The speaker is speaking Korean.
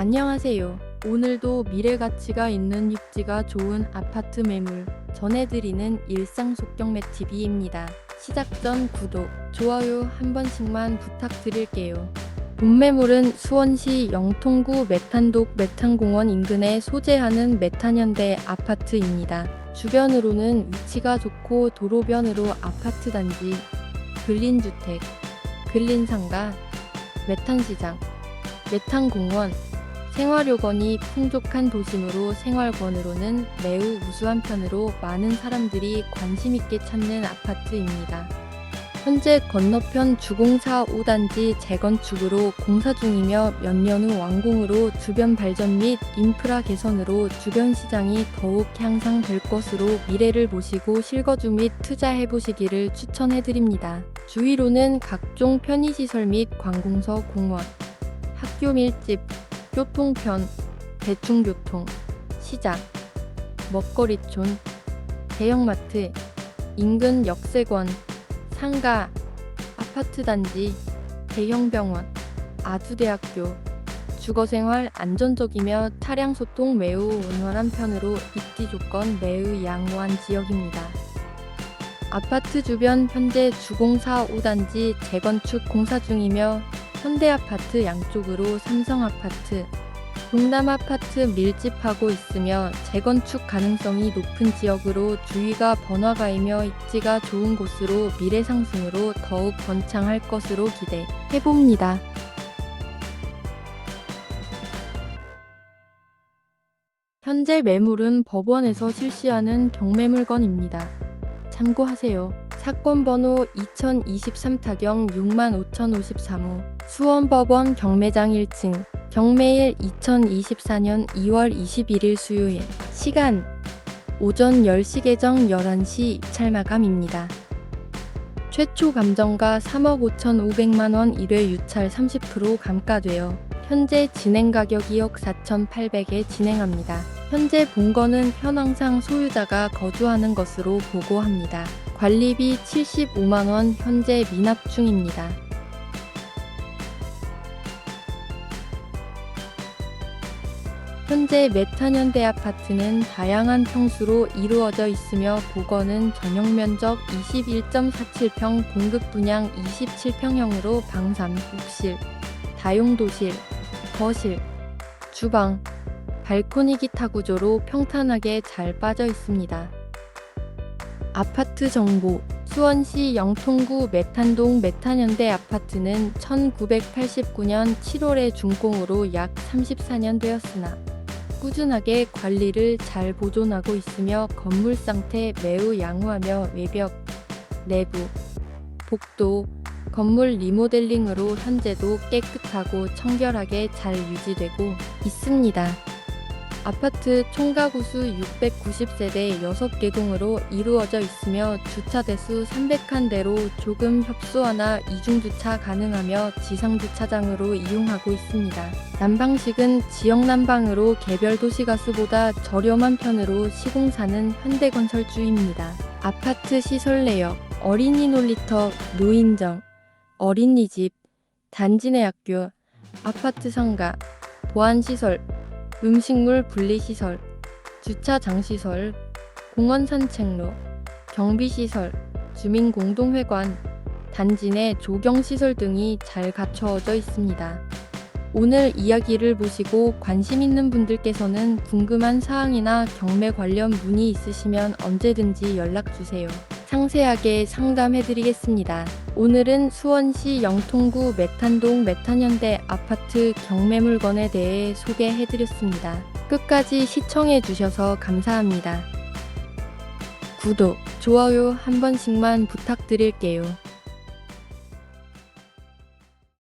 안녕하세요. 오늘도 미래 가치가 있는 입지가 좋은 아파트 매물 전해드리는 일상 속경매 TV입니다. 시작 전 구독, 좋아요 한 번씩만 부탁드릴게요. 본 매물은 수원시 영통구 메탄독 메탄공원 인근에 소재하는 메탄현대 아파트입니다. 주변으로는 위치가 좋고 도로변으로 아파트 단지, 근린주택, 근린상가, 메탄시장, 메탄공원, 생활요건이 풍족한 도심으로 생활권으로는 매우 우수한 편으로 많은 사람들이 관심 있게 찾는 아파트입니다. 현재 건너편 주공사 5단지 재건축으로 공사 중이며 몇 년 후 완공으로 주변 발전 및 인프라 개선으로 주변 시장이 더욱 향상될 것으로 미래를 보시고 실거주 및 투자해 보시기를 추천해 드립니다. 주위로는 각종 편의시설 및 관공서 공원, 학교 밀집, 교통편, 대중교통, 시장, 먹거리촌, 대형마트, 인근 역세권, 상가, 아파트 단지, 대형 병원, 아주대학교, 주거생활 안전적이며 차량 소통 매우 원활한 편으로 입지 조건 매우 양호한 지역입니다. 아파트 주변 현재 주공사 5단지 재건축 공사 중이며 현대아파트 양쪽으로 삼성아파트, 동남아파트 밀집하고 있으며 재건축 가능성이 높은 지역으로 주위가 번화가이며 입지가 좋은 곳으로 미래 상승으로 더욱 번창할 것으로 기대해봅니다. 현재 매물은 법원에서 실시하는 경매물건입니다. 참고하세요. 사건 번호 2023 타경 65,053호 수원법원 경매장 1층 경매일 2024년 2월 21일 수요일 시간 오전 10시 개정 11시 입찰 마감입니다. 최초 감정가 3억 5,500만 원 1회 유찰 30% 감가되어 현재 진행 가격 2억 4,800에 진행합니다. 현재 본건은 현황상 소유자가 거주하는 것으로 보고합니다. 관리비 75만원 현재 미납 중입니다. 현재 메탄현대 아파트는 다양한 평수로 이루어져 있으며 복원은 전용 면적 21.47평 공급 분양 27평형으로 방삼, 욕실, 다용도실, 거실, 주방, 발코니 기타 구조로 평탄하게 잘 빠져 있습니다. 아파트 정보 수원시 영통구 메탄동 메탄현대 아파트는 1989년 7월에 준공으로 약 34년 되었으나 꾸준하게 관리를 잘 보존하고 있으며 건물 상태 매우 양호하며 외벽, 내부, 복도, 건물 리모델링으로 현재도 깨끗하고 청결하게 잘 유지되고 있습니다. 아파트 총가구수 690세대 6개 동으로 이루어져 있으며 주차 대수 300칸대로 조금 협소하나 이중주차 가능하며 지상주차장으로 이용하고 있습니다. 난방식은 지역 난방으로 개별 도시가스보다 저렴한 편으로 시공사는 현대건설주입니다. 아파트 시설 내역, 어린이 놀이터, 노인정, 어린이집, 단지 내 학교, 아파트 상가, 보안시설, 음식물 분리시설, 주차장시설, 공원 산책로, 경비시설, 주민공동회관, 단지 내 조경시설 등이 잘 갖춰져 있습니다. 오늘 이야기를 보시고 관심 있는 분들께서는 궁금한 사항이나 경매 관련 문의 있으시면 언제든지 연락주세요. 상세하게 상담해드리겠습니다. 오늘은 수원시 영통구 메탄동 메탄현대 아파트 경매 물건에 대해 소개해드렸습니다. 끝까지 시청해주셔서 감사합니다. 구독, 좋아요 한 번씩만 부탁드릴게요.